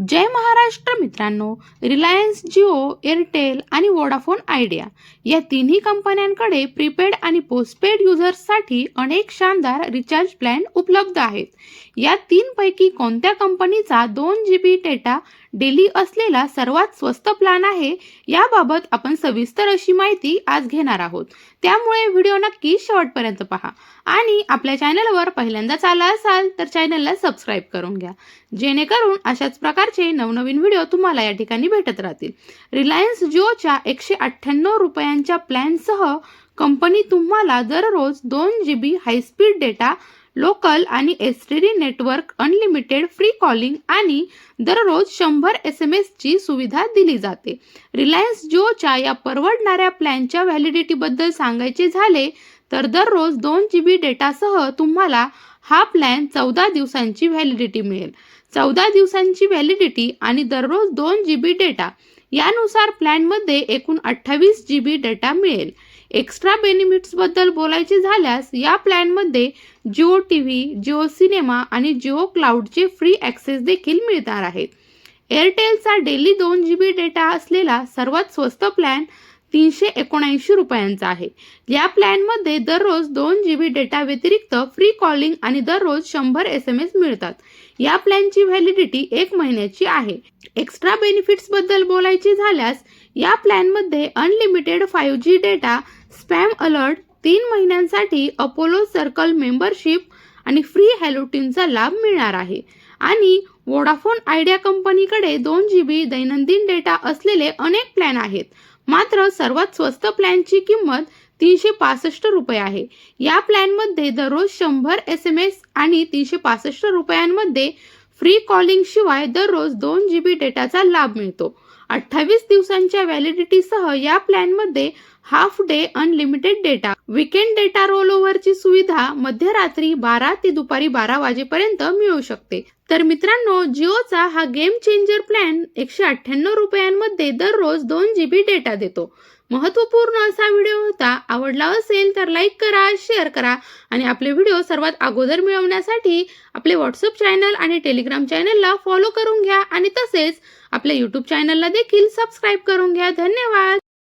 जय महाराष्ट्र मित्रांनो Reliance Jio Airtel आणि Vodafone Idea या तिन्ही कंपन्यांकडे प्रीपेड आणि पोस्टपेड युजर्ससाठी अनेक शानदार रिचार्ज प्लॅन उपलब्ध आहेत. या तीनपैकी कोणत्या कंपनीचा दोन जी बी डेटा डेली असलेला सर्वात स्वस्त प्लॅन आहे याबाबत आपण सविस्तर अशी माहिती आज घेणार आहोत. त्यामुळे व्हिडिओ नक्की शेवटपर्यंत पहा. आणि आपल्या चॅनलवर पहिल्यांदाच आला असाल तर चॅनलला सबस्क्राईब करून घ्या. जेणेकरून अशाच प्रकारचे नवनवीन व्हिडिओ तुम्हाला या ठिकाणी भेटत राहतील. रिलायन्स जिओच्या एकशे अठ्ठ्याण्णव रुपयांच्या प्लॅनसह कंपनी तुम्हाला दररोज दोन G B high speed data local आणि S T D network unlimited free calling आणि दररोज शंभर एस एम एसची सुविधा दिली जाते. रिलायन्स जिओच्या या परवडणाऱ्या प्लॅनच्या व्हॅलिडिटीबद्दल सांगायचे झाले तर दररोज दोन जी बी डेटासह तुम्हाला हा प्लॅन चौदा दिवसांची व्हॅलिडिटी मिळेल. चौदा दिवसांची व्हॅलिडिटी आणि दररोज दोन जी बी डेटा यानुसार प्लॅनमध्ये एकूण अठ्ठावीस जी बी डेटा मिळेल. एक्स्ट्रा बेनिफिट्सबद्दल बोलायचे झाल्यास या प्लॅनमध्ये Jio T V Jio cinema आणि जिओ क्लाउडचे फ्री ॲक्सेस देखील मिळणार आहेत. एअरटेलचा डेली दोन जी बी डेटा असलेला सर्वात स्वस्त प्लॅन तीनशे एकोणऐंशी रुपयांचा आहे. या प्लॅनमध्ये दररोज दोन जी बी डेटा व्यतिरिक्त फ्री कॉलिंग आणि दररोज शंभर एस एम एस मिळतात. या प्लॅनची व्हॅलिडिटी एक महिन्याची आहे. एक्स्ट्रा बेनिफिट्सबद्दल बोलायची झाल्यास या प्लॅनमध्ये unlimited five G data spam alert तीन महिन्यांसाठी अपोलो सर्कल मेंबरशिप आणि फ्री हॅलोटीनचा लाभ मिळणार आहे. आणि वोडाफोन आयडिया कंपनीकडे दोन जी बी दैनंदिन डेटा असलेले अनेक प्लॅन आहेत. मात्र सर्वात स्वस्त प्लॅनची किंमत तीनशे पासष्ट रुपये आहे. या प्लॅनमध्ये दररोज शंभर एस एम एस आणि तीनशे पासष्ट रुपयांमध्ये फ्री कॉलिंग शिवाय दररोज दोन जी बी डेटाचा लाभ मिळतो. अठ्ठावीस दिवसांच्या व्हॅलिडिटीसह या प्लॅनमध्ये half day unlimited data weekend data roll ओव्हरची सुविधा मध्यरात्री बारा ते दुपारी बारा वाजेपर्यंत मिळू शकते. तर मित्रांनो जिओचा हा गेम चेंजर प्लॅन एकशे अठ्ठ्याण्णव रुपयांमध्ये दररोज दोन जी बी डेटा देतो. महत्त्वपूर्ण असा व्हिडिओ होता आवडला असेल तर लाईक करा शेअर करा आणि आपले व्हिडिओ सर्वात अगोदर मिळवण्यासाठी आपले व्हॉट्सअप चॅनल आणि टेलिग्राम चॅनलला फॉलो करून घ्या आणि तसेच आपल्या यूट्यूब चॅनलला देखील सबस्क्राईब करून घ्या. धन्यवाद.